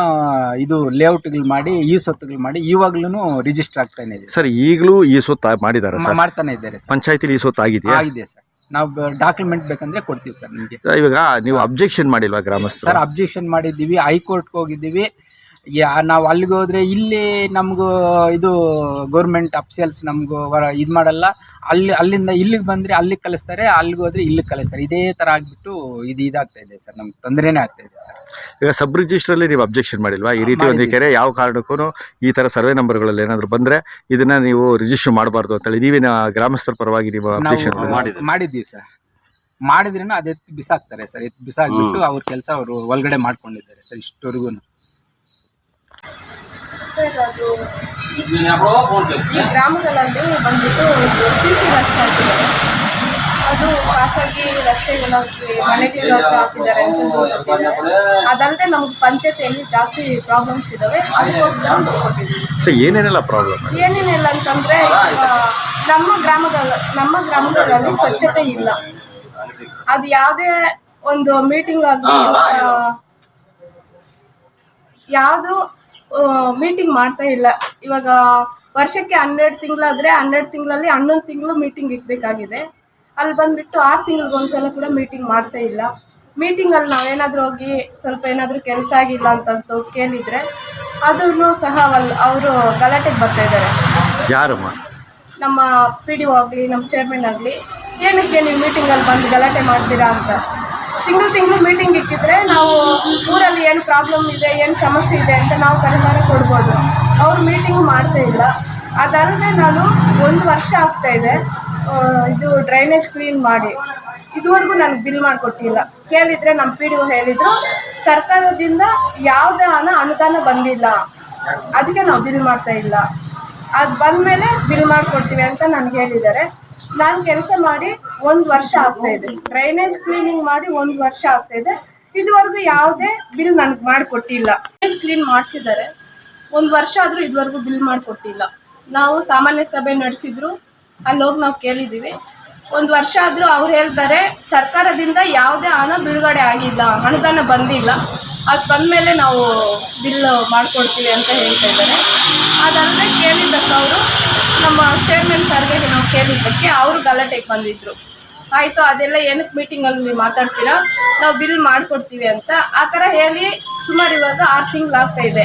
[SPEAKER 8] ಇದು ಲೇಔಟ್ಗಳು ಮಾಡಿ ಈ ಸೊತ್ತುಗಳು ಮಾಡಿ ಇವಾಗ್ಲೂ ರಿಜಿಸ್ಟರ್ ಆಗ್ತಾನೆ ಇದೆ.
[SPEAKER 2] ಸರ್ ಈಗಲೂ ಈ ಸೊತ್ತು ಮಾಡಿದ್ದಾರೆ
[SPEAKER 8] ಮಾ-
[SPEAKER 2] ಸರ್?
[SPEAKER 8] ಮಾಡ್ತಾನೆ ಇದ್ದಾರೆ ಸರ್.
[SPEAKER 2] ಪಂಚಾಯತಿಲಿ ಈ ಸೊತ್ತು ಆಗಿದೆ
[SPEAKER 8] ಆಗಿದೆ ಸರ್. ನಾವು ಡಾಕ್ಯುಮೆಂಟ್ ಬೇಕಂದ್ರೆ ಕೊಡ್ತೀವಿ ಸರ್ ನಿಮಗೆ.
[SPEAKER 2] ಇವಾಗ ನೀವು ಅಬ್ಜೆಕ್ಷನ್ ಮಾಡಿಲ್ವಾ ಗ್ರಾಮಸ್ಥರು?
[SPEAKER 8] ಸರ್ ಅಬ್ಜೆಕ್ಷನ್ ಮಾಡಿದ್ದೀವಿ ಹೈಕೋರ್ಟ್ಗೆ ಹೋಗಿದ್ದೀವಿ. ಯಾ ನಾವು ಅಲ್ಲಿಗೆ ಹೋದ್ರೆ ಇಲ್ಲಿ ನಮಗೂ ಇದು ಗೌರ್ಮೆಂಟ್ ಅಫ್ಸಿಯಲ್ಸ್ ನಮಗೂ ಇದು ಮಾಡಲ್ಲ. ಅಲ್ಲಿ ಅಲ್ಲಿಂದ ಇಲ್ಲಿಗೆ ಬಂದರೆ ಅಲ್ಲಿಗೆ ಕಲಿಸ್ತಾರೆ ಅಲ್ಲಿಗೆ ಹೋದ್ರೆ ಇಲ್ಲಿಗೆ ಕಲಿಸ್ತಾರೆ ಇದೇ ಥರ ಆಗಿಬಿಟ್ಟು ಇದು ಇದಾಗ್ತಾ ಇದೆ ಸರ್. ನಮ್ಗೆ ತೊಂದರೆನೇ ಆಗ್ತಾ ಇದೆ ಸರ್.
[SPEAKER 2] ಈಗ ಸಬ್ ರಿಜಿಸ್ಟ್ರಲ್ಲಿ ನೀವು ಅಬ್ಜೆಕ್ಷನ್ ಮಾಡಿಲ್ವಾ? ಈ ರೀತಿ ಒಂದು ಕೆರೆ ಯಾವ ಕಾರಣಕ್ಕೂ ಈ ತರ ಸರ್ವೆ ನಂಬರ್ಗಳಲ್ಲಿ ಏನಾದ್ರು ಬಂದ್ರೆ ಇದನ್ನ ನೀವು ರಿಜಿಸ್ಟರ್ ಮಾಡಬಾರ್ದು ಅಂತ ಹೇಳಿ ನೀವಿನ ಗ್ರಾಮಸ್ಥರ ಪರವಾಗಿ ನೀವು ಅಬ್ಜೆಕ್ಷನ್
[SPEAKER 5] ಮಾಡಿದ್ದೀವಿ.
[SPEAKER 8] ಮಾಡಿದ್ದೀವಿ ಸರ್. ಮಾಡಿದ್ರೆ ಅದು ಎತ್ತಿ ಬಿಸಾಕ್ತಾರೆ ಸರ್. ಎತ್ತು ಬಿಸಾಕ್ಬಿಟ್ಟು ಅವ್ರ ಕೆಲಸ ಅವರು ಒಳಗಡೆ ಮಾಡ್ಕೊಂಡಿದ್ದಾರೆ ಸರ್ ಇಷ್ಟವರೆಗೂ
[SPEAKER 1] ಸರ್ ಅದು ಈ ಗ್ರಾಮಗಳಲ್ಲಿ ಬಂದ್ಬಿಟ್ಟು ಸಿ ಸಿ ರಸ್ತೆ ಹಾಕಿದ್ದಾರೆ. ಅದು ಖಾಸಗಿ ರಸ್ತೆಗಳಾಗಿ ಮನೆಗೆ ಹಾಕಿದ್ದಾರೆ. ಅದಲ್ಲದೆ ನಮ್ಗೆ ಪಂಚಾಯತಿಯಲ್ಲಿ ಜಾಸ್ತಿ ಪ್ರಾಬ್ಲಮ್ಸ್ ಇದಾವೆ. ಅದಕ್ಕೋಸ್ಕರ ಕೊಟ್ಟಿದ್ದೀವಿ
[SPEAKER 2] ಸೊ ಏನೇನೆಲ್ಲ ಪ್ರಾಬ್ಲಮ್
[SPEAKER 1] ಏನೇನಿಲ್ಲ ಅಂತಂದ್ರೆ ನಮ್ಮ ಗ್ರಾಮಗಳ ನಮ್ಮ ಗ್ರಾಮಗಳಲ್ಲಿ ಸ್ವಚ್ಛತೆ ಇಲ್ಲ. ಅದು ಯಾವುದೇ ಒಂದು ಮೀಟಿಂಗ್ ಆಗಲಿ ಯಾವುದು ಮೀಟಿಂಗ್ ಮಾಡ್ತಾ ಇಲ್ಲ. ಇವಾಗ ವರ್ಷಕ್ಕೆ ಹನ್ನೆರಡು ತಿಂಗಳಾದ್ರೆ ಹನ್ನೆರಡು ತಿಂಗಳಲ್ಲಿ ಹನ್ನೊಂದು ತಿಂಗಳು ಮೀಟಿಂಗ್ ಇರಬೇಕಾಗಿದೆ ಅಲ್ಲಿ ಬಂದ್ಬಿಟ್ಟು ಆರು ತಿಂಗಳಿಗೆ ಒಂದ್ಸಲ ಕೂಡ ಮೀಟಿಂಗ್ ಮಾಡ್ತಾ ಇಲ್ಲ. ಮೀಟಿಂಗಲ್ಲಿ ನಾವೇನಾದ್ರೂ ಹೋಗಿ ಸ್ವಲ್ಪ ಏನಾದರೂ ಕೆಲಸ ಆಗಿಲ್ಲ ಅಂತಂದು ಕೇಳಿದರೆ ಅದನ್ನು ಸಹ ಅಲ್ಲಿ ಅವರು ಗಲಾಟೆಗೆ ಬರ್ತಾ ಇದ್ದಾರೆ.
[SPEAKER 2] ಯಾರಮ್ಮ?
[SPEAKER 1] ನಮ್ಮ ಪಿ ಡಿ ಒ ಆಗಲಿ ನಮ್ಮ ಚೇರ್ಮನ್ ಆಗಲಿ ಏನಕ್ಕೆ ನೀವು ಮೀಟಿಂಗಲ್ಲಿ ಬಂದು ಗಲಾಟೆ ಮಾಡ್ತೀರಾ ಅಂತ. ತಿಂಗಳು ತಿಂಗಳು ಮೀಟಿಂಗ್ ಇಟ್ಟಿದ್ರೆ ನಾವು ಊರಲ್ಲಿ ಏನು ಪ್ರಾಬ್ಲಮ್ ಇದೆ, ಏನು ಸಮಸ್ಯೆ ಇದೆ ಅಂತ ನಾವು ಪರಿಹಾರ ಕೊಡ್ಬೋದು. ಅವ್ರು ಮೀಟಿಂಗ್ ಮಾಡ್ತಾ ಇಲ್ಲ. ಅದಲ್ಲದೆ ನಾನು ಒಂದು ವರ್ಷ ಆಗ್ತಾ ಇದೆ ಇದು ಡ್ರೈನೇಜ್ ಕ್ಲೀನ್ ಮಾಡಿ. ಇದುವರೆಗೂ ನನಗೆ ಬಿಲ್ ಮಾಡಿಕೊಟ್ಟಿಲ್ಲ. ಕೇಳಿದರೆ ನಮ್ಮ ಪಿ ಡಿ ಒ ಹೇಳಿದರು, ಸರ್ಕಾರದಿಂದ ಯಾವುದೇ ಹಣ ಅನುದಾನ ಬಂದಿಲ್ಲ. ಅದಕ್ಕೆ ನಾವು ಬಿಲ್ ಮಾಡ್ತಾ ಇಲ್ಲ. ಅದು ಬಂದಮೇಲೆ ಬಿಲ್ ಮಾಡ್ಕೊಡ್ತೀವಿ ಅಂತ ನನಗೆ ಹೇಳಿದ್ದಾರೆ. ನಾನು ಕೆಲಸ ಮಾಡಿ ಒಂದು ವರ್ಷ ಆಗ್ತಾ ಇದೆ. ಡ್ರೈನೇಜ್ ಕ್ಲೀನಿಂಗ್ ಮಾಡಿ ಒಂದು ವರ್ಷ ಆಗ್ತಾ ಇದೆ. ಇದುವರೆಗೂ ಯಾವುದೇ ಬಿಲ್ ನನಗೆ ಮಾಡಿಕೊಟ್ಟಿಲ್ಲ. ಡ್ರೈನೇಜ್ ಕ್ಲೀನ್ ಮಾಡಿಸಿದ್ದಾರೆ. ಒಂದು ವರ್ಷ ಆದರೂ ಇದುವರೆಗೂ ಬಿಲ್ ಮಾಡಿಕೊಟ್ಟಿಲ್ಲ. ನಾವು ಸಾಮಾನ್ಯ ಸಭೆ ನಡೆಸಿದ್ರು. ಅಲ್ಲಿ ಹೋಗಿ ನಾವು ಕೇಳಿದ್ದೀವಿ ಒಂದು ವರ್ಷ ಆದರೂ ಅವ್ರು ಹೇಳ್ತಾರೆ, ಸರ್ಕಾರದಿಂದ ಯಾವುದೇ ಹಣ ಬಿಡುಗಡೆ ಆಗಿಲ್ಲ ಅನುದಾನ ಬಂದಿಲ್ಲ. ಅದು ಬಂದಮೇಲೆ ನಾವು ಬಿಲ್ ಮಾಡಿಕೊಡ್ತೀವಿ ಅಂತ ಹೇಳ್ತಾ ಇದ್ದಾರೆ. ಅದಲ್ಲದೆ ಕೇಳಿದ್ದಕ್ಕೆ ಅವರು, ನಮ್ಮ ಚೇರ್ಮನ್ ಸರ್ಗೆ ನಾವು ಕೇಳಿದ್ದಕ್ಕೆ ಅವರು ಗಲಾಟೆಗೆ ಬಂದಿದ್ರು. ಆಯಿತು, ಅದೆಲ್ಲ ಏನಕ್ಕೆ ಮೀಟಿಂಗಲ್ಲಿ ಮಾತಾಡ್ತೀರಾ? ನಾವು ಬಿಲ್ ಮಾಡಿಕೊಡ್ತೀವಿ ಅಂತ. ಆ ಥರ ಹೇಳಿ ಸುಮಾರು ಇವಾಗ ಆರು ತಿಂಗಳು ಆಗ್ತಾ ಇದೆ.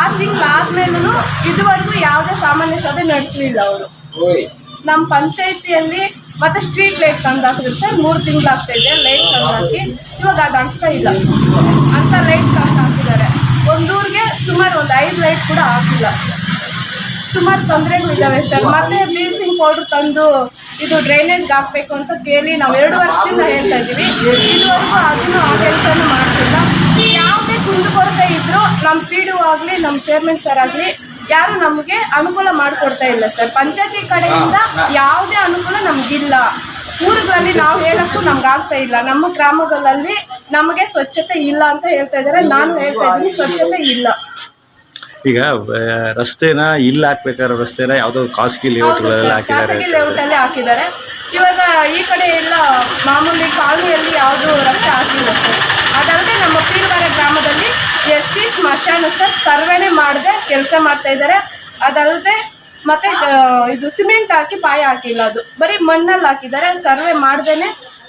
[SPEAKER 1] ಆರು ತಿಂಗಳು ಆದ್ಮೇಲೂ ಇದುವರೆಗೂ ಯಾವುದೇ ಸಾಮಾನ್ಯ ಸಭೆ ನಡೆಸಲಿಲ್ಲ ಅವರು. ನಮ್ಮ ಪಂಚಾಯತಿಯಲ್ಲಿ ಮತ್ತೆ ಸ್ಟ್ರೀಟ್ ಲೈಟ್ ತಂದು ಹಾಕಿದ್ರು ಸರ್. ಮೂರು ತಿಂಗಳು ಆಗ್ತಾ ಇದೆ ಲೈಟ್ ತಂದು ಹಾಕಿ ಇವಾಗ ಅದು ಇಲ್ಲ. ಅಂತ ಲೈಟ್ ತಂದು ಹಾಕಿದ್ದಾರೆ ಒಂದೂರಿಗೆ ಸುಮಾರು ಒಂದು ಐದು ಲೈಟ್ ಕೂಡ ಹಾಕಿಲ್ಲ. ಸುಮಾರು ತೊಂದರೆಗಳಿದ್ದಾವೆ ಸರ್. ಮತ್ತೆ ಬ್ಲೀಚಿಂಗ್ ಪೌಡರ್ ತಂದು ಇದು ಡ್ರೈನೇಜ್ಗೆ ಹಾಕ್ಬೇಕು ಅಂತ ಕೇಳಿ ನಾವು ಎರಡು ವರ್ಷದಿಂದ ಹೇಳ್ತಾ ಇದ್ದೀವಿ. ಇದುವರೆಗೂ ಅದನ್ನು ಆ ಕೆಲಸನೂ ಮಾಡ್ತಿಲ್ಲ. ಯಾವುದೇ ಕುಂದುಕೊರತೆ ಇದ್ದರೂ ನಮ್ಮ ಪಿ ಡಿ ಆಗಲಿ ನಮ್ಮ ಚೇರ್ಮನ್ ಸರ್ ಆಗಲಿ ಯಾರು ನಮಗೆ ಅನುಕೂಲ ಮಾಡಿಕೊಡ್ತಾ ಇಲ್ಲ ಸರ್. ಪಂಚಾಯತಿ ಕಡೆಯಿಂದ ಯಾವುದೇ ಅನುಕೂಲ ನಮಗಿಲ್ಲ. ಊರುಗಳಲ್ಲಿ ನಾವು ಹೇಳಕ್ಕೂ ನಮ್ಗೆ ಆಗ್ತಾ ಇಲ್ಲ. ನಮ್ಮ ಗ್ರಾಮಗಳಲ್ಲಿ ನಮಗೆ ಸ್ವಚ್ಛತೆ ಇಲ್ಲ ಅಂತ ಹೇಳ್ತಾ ಇದ್ದಾರೆ. ನಾನು ಹೇಳ್ತಾ ಇದ್ದೀನಿ ಸ್ವಚ್ಛತೆ ಇಲ್ಲ.
[SPEAKER 2] ಈಗ ರಸ್ತೆನ ಇಲ್ಲಿ ಹಾಕ್ಬೇಕಾದ್ರೆ ರಸ್ತೆನ ಯಾವ್ದೋ ಖಾಸಗಿ ಲೇಔಟ್ಗಳೆಲ್ಲ ಹಾಕಿದ್ದಾರೆ
[SPEAKER 1] ಖಾಸಗಿ ಲೇಔಟ್ ಅಲ್ಲಿ ಹಾಕಿದ್ದಾರೆ. ಇವಾಗ ಈ ಕಡೆ ಎಲ್ಲ ಮಾಮೂಲಿ ಕಾಲನಿಯಲ್ಲಿ ಯಾವುದು ರಸ್ತೆ ಹಾಕಿಲ್ಲ ಸರ್ ಅದಲ್ಲದೆ ನಮ್ಮ ಪೀರ್ವಾರ ಸ್ಮಶಾನ ಸರ್ ಸರ್ವೆನೆ ಮಾಡದೆ ಕೆಲಸ ಮಾಡ್ತಾ ಇದ್ದಾರೆ ಅದಲ್ಲದೆ ಮತ್ತೆ ಇದು ಸಿಮೆಂಟ್ ಹಾಕಿ ಪಾಯ ಹಾಕಿಲ್ಲ ಅದು. ಬರೀ ಮಣ್ಣಲ್ಲಿ ಹಾಕಿದ್ದಾರೆ ಸರ್ವೆ ಮಾಡ್ದೇನೆ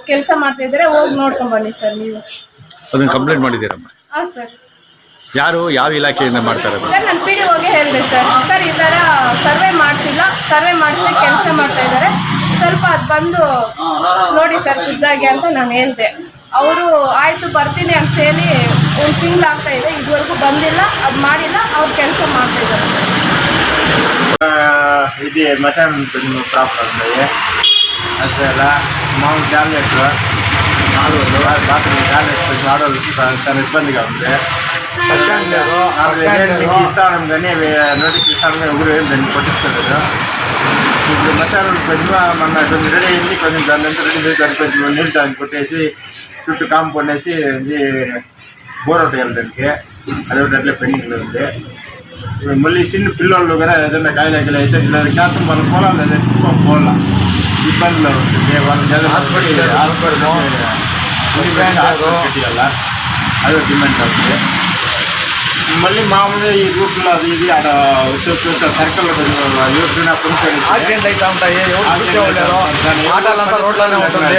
[SPEAKER 1] ಕೆಲಸ ಮಾಡ್ತಾ ಇದ್ದಾರೆ ಹೋಗಿ ನೋಡ್ಕೊಂಡ್ ಬನ್ನಿ ಸರ್ ನೀವು.
[SPEAKER 2] ಅದನ್ನ ಕಂಪ್ಲೇಂಟ್ ಮಾಡಿದ್ದೀರಮ್ಮ
[SPEAKER 1] ಹಾ ಸರ್.
[SPEAKER 2] ಯಾರು ಯಾವ ಇಲಾಖೆಯಿಂದ ಮಾಡ್ತಾರೆ?
[SPEAKER 1] ಸರ್ ನಾನು ಪಿ ಡಿ ಹೋಗಿ ಹೇಳಿದೆ ಸರ್. ಸರ್ ಈ ಥರ ಸರ್ವೆ ಮಾಡ್ತಿಲ್ಲ ಸರ್ವೆ ಮಾಡಿಸಿ ಕೆಲಸ ಮಾಡ್ತಾ ಇದ್ದಾರೆ ಸ್ವಲ್ಪ ಅದು ಬಂದು ನೋಡಿ ಸರ್ ಖುದ್ದಾಗಿ ಅಂತ ನಾನು ಹೇಳಿದೆ. ಅವರು ಆಯಿತು ಬರ್ತೀನಿ ಅಂತ ಹೇಳಿ ಒಂದು ತಿಂಗಳು ಆಗ್ತಾ ಇದೆ ಇದುವರೆಗೂ ಬಂದಿಲ್ಲ ಅದು ಮಾಡಿಲ್ಲ ಅವ್ರು ಕೆಲಸ ಮಾಡ್ತಾ ಇದ್ದಾರೆ ಸರ್
[SPEAKER 9] ఇది మసాలా పెన్ను ప్రాబ్లం ఉంది అసలు మామూలు ట్యాబ్లెట్ ఆడవాళ్ళు బాత్రూమ్ ట్యాబ్లెట్ పెట్టి ఆడవాళ్ళకి చాలా ఇబ్బందిగా ఉంది నాకు ఏదైనా మీకు ఇస్తాను కానీ నోటీస్ ఇస్తాను కానీ ఊరు ఏం దాన్ని పట్టించుకోలేదు ఇప్పుడు మసాలా పెన్ను మన కొంచెం రెడీ అయింది కొంచెం దాని నుంచి రెడీ చేసి దానికి కొంచెం నీళ్ళు దాన్ని కొట్టేసి చుట్టూ కాంపౌండ్ వేసి ఇది బోర్ ఒకటి దానికి అది ఒకటి అట్లే పెండింగ్లో ఉంది మళ్ళీ చిన్న పిల్లలు కూడా ఏదైనా కాయలు ఎక్కలు అయితే లేదా క్యాసం వాళ్ళు పోలా లేదా ఎక్కువ పోలా ఇబ్బందులు ఉంటుంది వాళ్ళకి ఏదైనా హాస్పిటల్ హాస్పిటల్ పెట్టాల అది ఒక డిమాండ్ అవుతుంది మళ్ళీ మామూలుగా ఈ రూట్లో అది ఇది ఆడ సర్కిల్ ఎవరికైనా
[SPEAKER 4] యాక్సిడెంట్ అయితే ఉంటాయి ఎవరు చూసేవాళ్ళు ఆటోలంతా రోడ్లోనే ఉంటుంది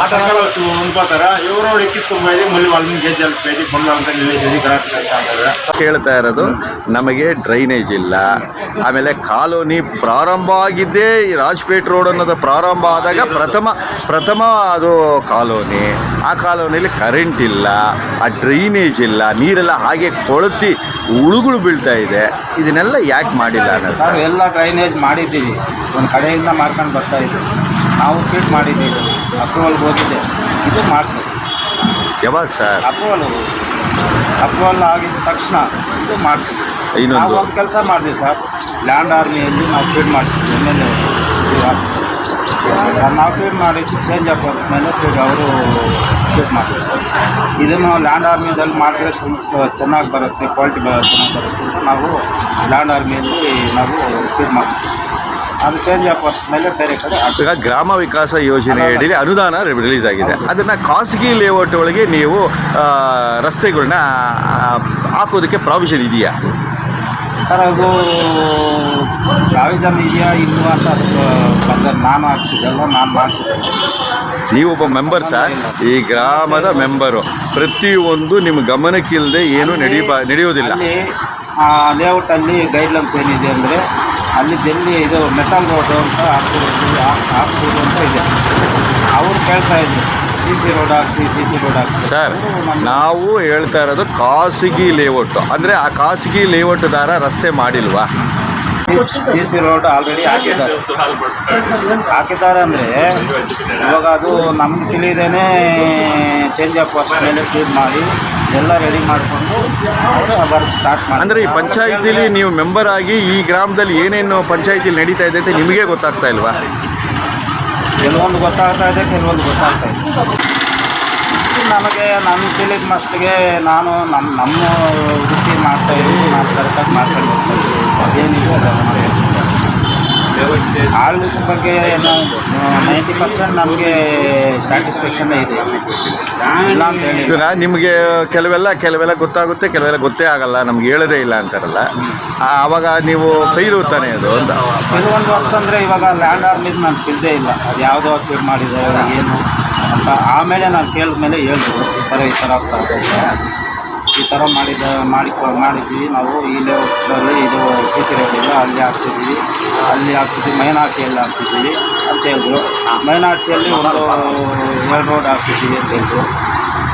[SPEAKER 9] ಆಟಗಳು ಇವರು ಮಲ್ಲಿ ವಾಲ್ಮಿನ್ ಗೇಜ್ ಅಲ್ಲಿ ಅಂತ
[SPEAKER 2] ಕೇಳ್ತಾ ಇರೋದು ನಮಗೆ ಡ್ರೈನೇಜ್ ಇಲ್ಲ. ಆಮೇಲೆ ಕಾಲೋನಿ ಪ್ರಾರಂಭ ಆಗಿದ್ದೇ ಈ ರಾಜ್ಪೇಟ್ ರೋಡ್ ಅನ್ನೋದು ಪ್ರಾರಂಭ ಆದಾಗ ಪ್ರಥಮ ಪ್ರಥಮ ಅದು ಕಾಲೋನಿ. ಆ ಕಾಲೋನಿಯಲ್ಲಿ ಕರೆಂಟ್ ಇಲ್ಲ ಆ ಡ್ರೈನೇಜ್ ಇಲ್ಲ ನೀರೆಲ್ಲ ಹಾಗೆ ಕೊಳತಿ ಉಳುಗಳು ಬೀಳ್ತಾ ಇದೆ. ಇದನ್ನೆಲ್ಲ ಯಾಕೆ ಮಾಡಿಲ್ಲ ಅನ್ನೋದು
[SPEAKER 10] ಎಲ್ಲ ಡ್ರೈನೇಜ್ ಮಾಡಿದ್ದೀವಿ. ಒಂದು ಕಡೆಯಿಂದ ಮಾಡ್ಕೊಂಡು ಬರ್ತಾ ಇದ್ದೀವಿ. ನಾವು ಸೀಟ್ ಮಾಡಿದ್ದೀವಿ. ಅಪ್ರೂವಲ್ ಹೋಗಿದೆ. ಇದು ಮಾಡ್ತೀವಿ.
[SPEAKER 2] ಯಾವಾಗ ಸರ್?
[SPEAKER 10] ಅಪ್ರೂವಲ್ ಅಪ್ರೂವಲ್ ಆಗಿದ ತಕ್ಷಣ ಇದು ಮಾಡ್ತೀವಿ? ನಾವು ಒಂದು ಕೆಲಸ ಮಾಡಿದ್ವಿ ಸರ್. ಲ್ಯಾಂಡ್ ಆರ್ಮಿಯಲ್ಲಿ ನಾವು ಫೀಡ್ ಮಾಡ್ತೀವಿ. ಎಂ ಎಲ್ ಎ ನಾವು ಫೀಡ್ ಮಾಡಿದ್ದು ಚೇಂಜ್ ಆಫ್ ಮೇಲೆ ಫೀಡ್ ಅವರು ಫೀಡ್ ಮಾಡ್ತೀವಿ ಇದನ್ನು ಲ್ಯಾಂಡ್ ಆರ್ಮಿದಲ್ಲಿ ಮಾಡಿದ್ರೆ ತುಂಬ ಚೆನ್ನಾಗಿ ಬರುತ್ತೆ ಕ್ವಾಲಿಟಿ ಚೆನ್ನಾಗಿ ಬರುತ್ತೆ ಅಂತ ನಾವು ಲ್ಯಾಂಡ್ ಆರ್ಮಿಯಲ್ಲಿ ನಾವು ಫೀಡ್ ಮಾಡ್ತೀವಿ. ಅದು ಚೇಂಜ್ ಮೇಲೆ ಬೇರೆ ಕಡೆ.
[SPEAKER 2] ಈಗ ಗ್ರಾಮ ವಿಕಾಸ ಯೋಜನೆ ಅಡಿಯಲ್ಲಿ ಅನುದಾನ ರಿಲೀಸ್ ಆಗಿದೆ. ಅದನ್ನು ಖಾಸಗಿ ಲೇಔಟ್ ಒಳಗೆ ನೀವು ರಸ್ತೆಗಳನ್ನ ಹಾಕೋದಕ್ಕೆ ಪ್ರಾವಿಷನ್ ಇದೆಯಾ?
[SPEAKER 10] ಸರ್ ಅದು ಪ್ರಾವಿಷನ್ ಇದೆಯಾ ಇಲ್ವಾ ಅಂತ ಬಂದ ನಾನು ಹಾಕ್ಸಿದ್ದಲ್ಲ ನಾನು ಮಾಡಿಸಿದ್ದೆ
[SPEAKER 2] ನೀವೊಬ್ಬ ಮೆಂಬರ್ ಸರ್ ಈ ಗ್ರಾಮದ ಮೆಂಬರು ಪ್ರತಿಯೊಂದು ನಿಮ್ಮ ಗಮನಕ್ಕಿಲ್ಲದೆ ಏನು ನಡೆಯಬಾ ನಡೆಯೋದಿಲ್ಲ
[SPEAKER 10] ಲೇಔಟಲ್ಲಿ ಗೈಡ್ಲೈನ್ಸ್ ಏನಿದೆ ಅಂದರೆ ಅಲ್ಲಿ ಜಲ್ಲಿ ಇದು ಮೆಟಲ್ ರೋಡು ಅಂತ ಹಾಕ್ಬೋದು ಹಾಕ್ಬೋದು ಅಂತ ಇದೆ. ಅವ್ರು ಕೇಳ್ತಾ ಇದ್ರು ಸಿ ಸಿ ರೋಡ್ ಹಾಕ್ಸಿ ಸಿ ಸಿ ರೋಡ್ ಹಾಕ್ಸಿ
[SPEAKER 2] ಸರ್ ನಾವು ಹೇಳ್ತಾ ಇರೋದು ಖಾಸಗಿ ಲೇಔಟ್. ಅಂದರೆ ಆ ಖಾಸಗಿ ಲೇಔಟ್ ದಾರ ರಸ್ತೆ ಮಾಡಿಲ್ವಾ?
[SPEAKER 10] ಸಿ ಸಿ ರೋಡ್ ಆಲ್ರೆಡಿ ಹಾಕಿದ್ದಾರೆ. ಹಾಕಿದ್ದಾರೆ ಅಂದರೆ ಇವಾಗ ಅದು ನಮ್ಗೆ ತಿಳಿದೇನೆ ಚೇಂಜ್ ಆಫ್ ಮೇಲೆ ಚೇಂಜ್ ಮಾಡಿ ಎಲ್ಲ ರೆಡಿ ಮಾಡಿಕೊಂಡು ಅವರು ವರ್ಕ್ ಸ್ಟಾರ್ಟ್ ಮಾಡಿ
[SPEAKER 2] ಅಂದರೆ ಈ ಪಂಚಾಯತಿಲಿ ನೀವು ಮೆಂಬರ್ ಆಗಿ ಈ ಗ್ರಾಮದಲ್ಲಿ ಏನೇನು ಪಂಚಾಯತಿಲಿ ನಡೀತಾ ಇದೆ ಅಂತ ನಿಮಗೆ ಗೊತ್ತಾಗ್ತಾ ಇಲ್ವಾ?
[SPEAKER 10] ಕೆಲವೊಂದು ಗೊತ್ತಾಗ್ತಾ ಇದೆ ಕೆಲವೊಂದು ಗೊತ್ತಾಗ್ತಾ ಇದೆ ನಮಗೆ ನನ್ನ ತಿಳಿದ ಮಸ್ತಿಗೆ ನಾನು ನಮ್ಮ ನಮ್ಮ ವೃತ್ತಿ ಮಾಡ್ತಾ ಇದ್ದೀನಿ ನಾನು ಕರೆಕ್ಟಾಗಿ ಮಾಡ್ಕೊಂಡು ಹೋಗ್ತಾ ಇದ್ದೀನಿ ಅದೇನಿದೆ ಅದನ್ನು ಮಾಡ್ಕೊಂಡು ಬಗ್ಗೆ ನೈಂಟಿ ಪರ್ಸೆಂಟ್ ನಮಗೆ ಸ್ಯಾಟಿಸ್ಫ್ಯಾಕ್ಷನ್ ಇದೆ. ಇಲ್ಲ ಅಂತ ಹೇಳಿ.
[SPEAKER 2] ಇವಾಗ ನಿಮಗೆ ಕೆಲವೆಲ್ಲ ಕೆಲವೆಲ್ಲ ಗೊತ್ತಾಗುತ್ತೆ ಕೆಲವೆಲ್ಲ ಗೊತ್ತೇ ಆಗಲ್ಲ ನಮ್ಗೆ ಹೇಳೋದೇ ಇಲ್ಲ ಅಂತಾರಲ್ಲ. ಆ, ಆವಾಗ ನೀವು ಫೈಲ್ ತಾನೆ ಅದು ಅಂತ.
[SPEAKER 10] ಕೆಲವೊಂದು ವರ್ಷ ಅಂದರೆ ಇವಾಗ ಲ್ಯಾಂಡ್ ಆರ್ಮಿದ್ ನಾನು ತಿಳಿದೇ ಇಲ್ಲ. ಅದು ಯಾವುದೋ ಫೀಡ್ ಮಾಡಿದ್ದಾರೆ ಏನು ಅಂತ. ಆಮೇಲೆ ನಾನು ಕೇಳಿದ ಮೇಲೆ ಹೇಳಿದ್ರು ಈ ಥರ ಈ ಥರ ಆಗ್ತಾ ಇದೆ ಈ ಥರ ಮಾಡಿದ ಮಾಡಿ ಮಾಡಿದ್ವಿ. ನಾವು ಈ ಲೇಔಟಲ್ಲಿ ಇದು ಸಿ ಸಿ ರೋಡ್ ಇದೆ ಅಲ್ಲಿ ಹಾಕ್ತಿದ್ವಿ. ಅಲ್ಲಿ ಹಾಕ್ತಿದ್ವಿ. ಮೈನಾಟಿಯಲ್ಲಿ ಹಾಕ್ತಿದ್ದೀವಿ ಅಂತ ಹೇಳಿದ್ರು ಮೈನಾಟಿಯಲ್ಲಿ ಒಂದು ಎರಡು ರೋಡ್ ಹಾಕ್ತಿದ್ದೀವಿ ಅಂತ ಹೇಳಿದ್ರು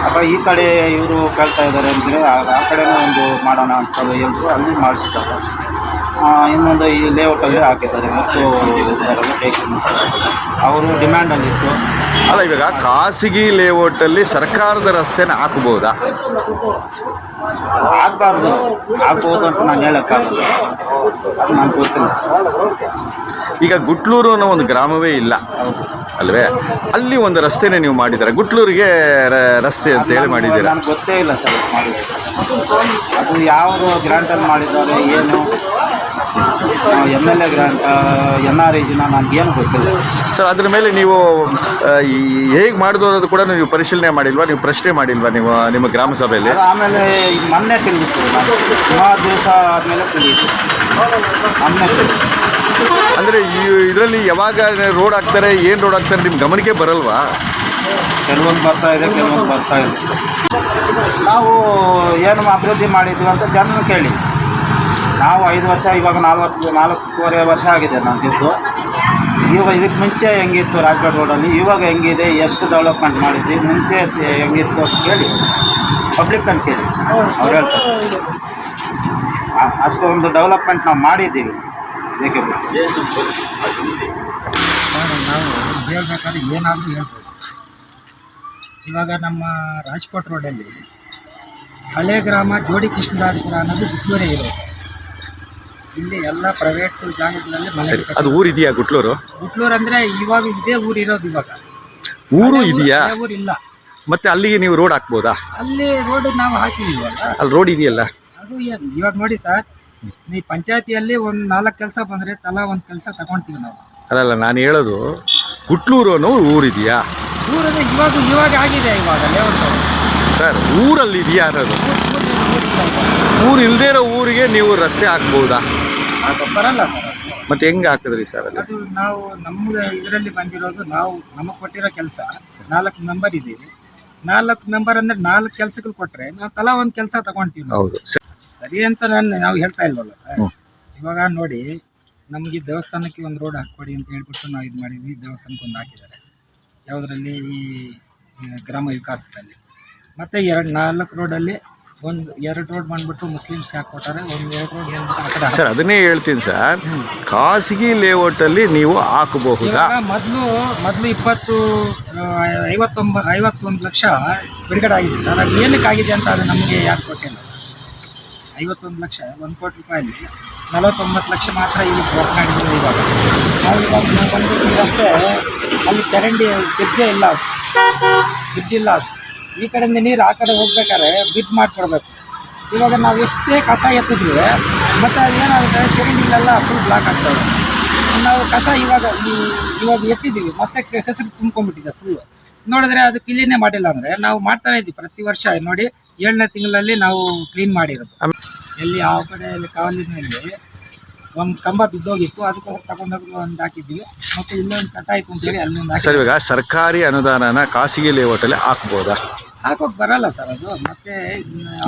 [SPEAKER 10] ಅಪ್ಪ ಈ ಕಡೆ ಇವರು ಕೇಳ್ತಾ ಇದ್ದಾರೆ ಅಂದರೆ ಆ ಕಡೆನೂ ಒಂದು ಮಾಡೋಣ ಅಂತ ಹೇಳಿದ್ರು ಅಲ್ಲಿ ಮಾಡಿಸಿದ್ದಾರೆ. ಇನ್ನೊಂದು ಈ ಲೇಔಟಲ್ಲಿ ಹಾಕಿದ್ದಾರೆ. ಮತ್ತು ಅವರು ಡಿಮ್ಯಾಂಡಲ್ಲಿತ್ತು
[SPEAKER 2] ಅಲ್ಲ ಇವಾಗ ಖಾಸಗಿ ಲೇಔಟಲ್ಲಿ ಸರ್ಕಾರದ ರಸ್ತೆನ ಹಾಕ್ಬೋದಾ?
[SPEAKER 10] ಆಗಬಾರ್ದು ಆಗ್ಬೋದು ಅಂತ ನಾನು ಹೇಳೋಕ್ಕಾಗಲ್ಲ. ಅದು ನನಗೆ ಗೊತ್ತಿಲ್ಲ.
[SPEAKER 2] ಈಗ ಗುಟ್ಲೂರು ಅನ್ನೋ ಒಂದು ಗ್ರಾಮವೇ ಇಲ್ಲ. ಅಲ್ವೇ? ಅಲ್ಲಿ ಒಂದು ರಸ್ತೆನೇ ನೀವು ಮಾಡಿದ್ದಾರೆ? ಗುಟ್ಲೂರಿಗೆ ರ- ರಸ್ತೆ ಅಂತ ಹೇಳಿ ಮಾಡಿದ್ದೀರಾ?
[SPEAKER 10] ನನಗೆ ಗೊತ್ತೇ ಇಲ್ಲ ಸರ್ ಅದು ಯಾವುದು ಗ್ರಾಂಟಲ್ಲಿ ಮಾಡಿದ್ದಾರೆ ಏನು? M L A grant N R ಐಜಿನ ನನಗೇನು ಗೊತ್ತಿಲ್ಲ.
[SPEAKER 2] ಸರ್ ಅದ್ರ ಮೇಲೆ ನೀವು ಹೇಗೆ ಮಾಡಿದ್ರು ಅನ್ನೋದು ಕೂಡ ನೀವು ಪರಿಶೀಲನೆ ಮಾಡಿಲ್ವಾ? ನೀವು ಪ್ರಶ್ನೆ ಮಾಡಿಲ್ವಾ ನೀವು ನಿಮ್ಮ ಗ್ರಾಮ ಸಭೆಯಲ್ಲಿ?
[SPEAKER 10] ಆಮೇಲೆ ಈಗ ಮೊನ್ನೆ ತಿಳಿಯಿತು ನಾನು ಸುಮಾರು ದಿವಸ ಆದಮೇಲೆ ತಿಳಿಯಿತು. ಮೊನ್ನೆ ತಿಳಿಯಿತು.
[SPEAKER 2] ಅಂದರೆ ಈ ಇದರಲ್ಲಿ ಯಾವಾಗ ರೋಡ್ ಹಾಕ್ತಾರೆ ಏನು ರೋಡ್ ಹಾಕ್ತಾರೆ ನಿಮ್ಮ ಗಮನಕ್ಕೆ ಬರಲ್ವಾ?
[SPEAKER 11] ಕೆಲವೊಂದು ಬರ್ತಾ ಇದೆ ಕೆಲವೊಂದು ಬರ್ತಾ ಇದೆ ನಾವು ಏನು ಅಭಿವೃದ್ಧಿ ಮಾಡಿದ್ವಿ ಅಂತ ಜನರು ಕೇಳಿ. ನಾವು ಐದು ವರ್ಷ, ಇವಾಗ ನಾಲ್ವತ್ತು, ನಾಲ್ಕೂವರೆ ವರ್ಷ ಆಗಿದೆ ನಾನು ಇವಾಗ ಇದಕ್ಕೆ ಮುಂಚೆ ಹೆಂಗಿತ್ತು ರಾಜ್ಕೋಟ್ ರೋಡಲ್ಲಿ? ಇವಾಗ ಹೆಂಗಿದೆ? ಎಷ್ಟು ಡೆವಲಪ್ಮೆಂಟ್ ಮಾಡಿದ್ವಿ ಮುಂಚೆ ಹೆಂಗಿತ್ತು ಅಂತ ಕೇಳಿ. ಪಬ್ಲಿಕ್ ಅಂತ ಕೇಳಿ. ಅವ್ರು ಹೇಳ್ತಾರೆ. ಅಷ್ಟೊಂದು ಡೆವಲಪ್ಮೆಂಟ್ ನಾವು ಮಾಡಿದ್ದೀವಿ. ಏಕೆ ನಾವು ಹೇಳ್ಬೇಕಾದ್ರೆ ಏನಾದರೂ ಹೇಳ್ಬೋದು. ಇವಾಗ ನಮ್ಮ ರಾಜ್ಕೋಟ್ ರೋಡಲ್ಲಿ ಹಳೆ ಗ್ರಾಮ ಜೋಡಿ ಕೃಷ್ಣರಾಜಪುರ ಅನ್ನೋದು ಹೆಚ್ಚುವರಿ ಇರೋದು ಇಲ್ಲಿ ಎಲ್ಲ ಪ್ರೈವೇಟ್ ಜಾಗಗಳಲ್ಲಿ ಮನೆ
[SPEAKER 2] ಸರಿ. ಅದು ಊರಿದೆಯಾ ಗುಟ್ಲೂರು?
[SPEAKER 11] ಗುಟ್ಲೂರು ಅಂದ್ರೆ ಇವಾಗ ಇದೇ ಊರು ಇರೋದು ಇವಾಗ.
[SPEAKER 2] ಊರು
[SPEAKER 11] ಹಳೆ ಊರು-
[SPEAKER 2] ಇದೆಯಾ?
[SPEAKER 11] ಹಳೆ ಊರು ಇಲ್ಲ.
[SPEAKER 2] ಮತ್ತೆ ಅಲ್ಲಿಗೆ ನೀವು ರೋಡ್ ಹಾಕ್ಬೋದಾ?
[SPEAKER 11] ಅಲ್ಲಿ ರೋಡ್ ನಾವು ಹಾಕಿದೀವಿ
[SPEAKER 2] ಅಲ್ಲಿ ರೋಡ್ ಇದೆಯಲ್ಲ?
[SPEAKER 11] ಅದು ಏನು ಇವಾಗ ನೋಡಿ ಸರ್ ನೀ ಪಂಚಾಯತಿಯಲ್ಲಿ ಒಂದು ನಾಲ್ಕು ಕೆಲಸ ಬಂದ್ರೆ ತಲಾ ಒಂದು ಕೆಲಸ ತಗೊಂತೀವಿ ನಾವು.
[SPEAKER 2] ಅಲ್ಲ ನಾನು ಹೇಳೋದು ಗುಟ್ಲೂರು ಅನ್ನೋ ಊರಿದೆಯಾ
[SPEAKER 11] ಊರಲ್ಲಿ ಇವಾಗ ಇವಾಗ ಆಗಿದೆ ಇವಾಗ ಲೇಔಟ್
[SPEAKER 2] ಸರ್ ಊರಲ್ಲಿ ಇದೆಯಾ ಅನ್ನೋದು? ಊರು ಇಲ್ಲದೇ ಇರೋ ಊರಿಗೆ ನೀವು ರಸ್ತೆ ಹಾಕ್ಬೋದಾ?
[SPEAKER 11] ಅದು ಬರಲ್ಲ ಸರ್ ಅದು.
[SPEAKER 2] ಮತ್ತೆ ಹೆಂಗೆ ಹಾಕಿದ್ರಿ ಸರ್ ಅದು?
[SPEAKER 11] ಅದು ನಾವು ನಮ್ಗೆ ಇದರಲ್ಲಿ ಬಂದಿರೋದು ನಾವು ನಮಗೆ ಕೊಟ್ಟಿರೋ ಕೆಲಸ ನಾಲ್ಕು ನಂಬರ್ ಇದ್ದೀವಿ. ನಾಲ್ಕು ನಂಬರ್ ಅಂದ್ರೆ ನಾಲ್ಕು ಕೆಲಸಗಳು ಕೊಟ್ರೆ ನಾವು ತಲಾ ಒಂದು ಕೆಲಸ ತಗೊಂತೀವಿ ನಾವು.
[SPEAKER 2] ಹೌದು. ಸ-
[SPEAKER 11] ಸರಿ ಅಂತ ನಾನು ನಾವು ಹೇಳ್ತಾ ಇಲ್ವಲ್ಲ ಸರ್?
[SPEAKER 2] ಹ್ಮ್.
[SPEAKER 11] ಇವಾಗ ನೋಡಿ ನಮಗೆ ದೇವಸ್ಥಾನಕ್ಕೆ ಒಂದು ರೋಡ್ ಹಾಕ್ಕೊಡಿ ಅಂತ ಹೇಳ್ಬಿಟ್ಟು ನಾವು ಇದು ಮಾಡಿದ್ವಿ ದೇವಸ್ಥಾನಕ್ಕೆ ಒಂದು ಹಾಕಿದ್ದಾರೆ. ಯಾವುದರಲ್ಲಿ? ಈ ಈ ಗ್ರಾಮ ವಿಕಾಸದಲ್ಲಿ. ಮತ್ತು ಎರಡು ನಾಲ್ಕು ರೋಡಲ್ಲಿ ಒಂದು ಎರಡು ರೋಡ್ ಬಂದ್ಬಿಟ್ಟು ಮುಸ್ಲಿಮ್ಸ್ ಹಾಕ್ಕೊಟ್ಟಾರೆ ಒಂದು ಎರಡು ರೋಡ್ ಬಂದ್ಬಿಟ್ಟು ಆ ಕಡೆ
[SPEAKER 2] ಸರ್ ಅದನ್ನೇ ಹೇಳ್ತೀನಿ ಸರ್. ಖಾಸಗಿ ಲೇಔಟಲ್ಲಿ ನೀವು ಹಾಕಬಹುದಾ?
[SPEAKER 11] ಇವಾಗ ಮೊದಲು ಮೊದಲು ಇಪ್ಪತ್ತು ಐವತ್ತೊಂಬ ಐವತ್ತೊಂದು ಲಕ್ಷ ಬಿಡುಗಡೆ ಆಗಿದೆ ಸರ್. ಅದು ಏನಕ್ಕೆ ಆಗಿದೆ ಅಂತ ಅದು ನಮಗೆ ಯಾಕೆ ಕೊಟ್ಟಿಲ್ಲ ಐವತ್ತೊಂದು ಲಕ್ಷ ಒಂದು ಕೋಟಿ ರೂಪಾಯಲ್ಲಿ ನಲವತ್ತೊಂಬತ್ತು ಲಕ್ಷ ಮಾತ್ರ ಇಲ್ಲಿ ಮಾಡಿದ್ರು ಇವಾಗ. ನಾವು ಇವಾಗ ನಾವು ಅಲ್ಲಿ ಚರಂಡಿ ಗೆಜ್ಜೆ ಇಲ್ಲ ಬ್ರಿಡ್ಜ್ ಇಲ್ಲ ಅದು. ಈ ಕಡೆಯಿಂದ ನೀರು ಆ ಕಡೆ ಹೋಗ್ಬೇಕಾದ್ರೆ ಬಿದ್ದು ಮಾಡಿಕೊಡ್ಬೇಕು. ಇವಾಗ ನಾವು ಎಷ್ಟೇ ಕಸ ಎತ್ತಿದ್ವಿ ಮತ್ತು ಅದೇನಾಗುತ್ತೆ ಚರಂಡಿಲೆಲ್ಲ ಫುಲ್ ಬ್ಲಾಕ್ ಆಗ್ತವೆ ನಾವು ಕಸ ಇವಾಗ ಇವಾಗ ಎತ್ತಿದ್ದೀವಿ ಮತ್ತೆ ಹೆಸರು ತುಂಬ್ಕೊಂಡ್ಬಿಟ್ಟಿದೆ ಫುಲ್ಲು ನೋಡಿದ್ರೆ ಅದು ಕ್ಲೀನೇ ಮಾಡಿಲ್ಲ ಅಂದರೆ ನಾವು ಮಾಡ್ತಾನೆ ಇದ್ದೀವಿ ಪ್ರತಿ ವರ್ಷ ನೋಡಿ ಏಳನೇ ತಿಂಗಳಲ್ಲಿ ನಾವು ಕ್ಲೀನ್ ಮಾಡಿರೋದು. ಎಲ್ಲಿ ಯಾವ ಕಡೆ ಕಾವಲಿನಲ್ಲಿ ಒಂದು ಕಂಬ ಬಿದ್ದೋಗಿತ್ತು ಅದಕ್ಕೋಸ್ಕರ ತಗೊಂಡೋಗಿ ಒಂದು ಹಾಕಿದ್ವಿ ಮತ್ತೆ ಇಲ್ಲೊಂದು ಕಟ್ಟಾಯ್ತು ಅಂತೇಳಿ ಅಲ್ಲೊಂದು
[SPEAKER 2] ಸರ್ ಇವಾಗ ಸರ್ಕಾರಿ ಅನುದಾನನ ಖಾಸಗಿ ಲೇಔಟಲ್ಲಿ ಹಾಕ್ಬೋದಾ?
[SPEAKER 11] ಹಾಕೋಕೆ ಬರಲ್ಲ ಸರ್ ಅದು. ಮತ್ತೆ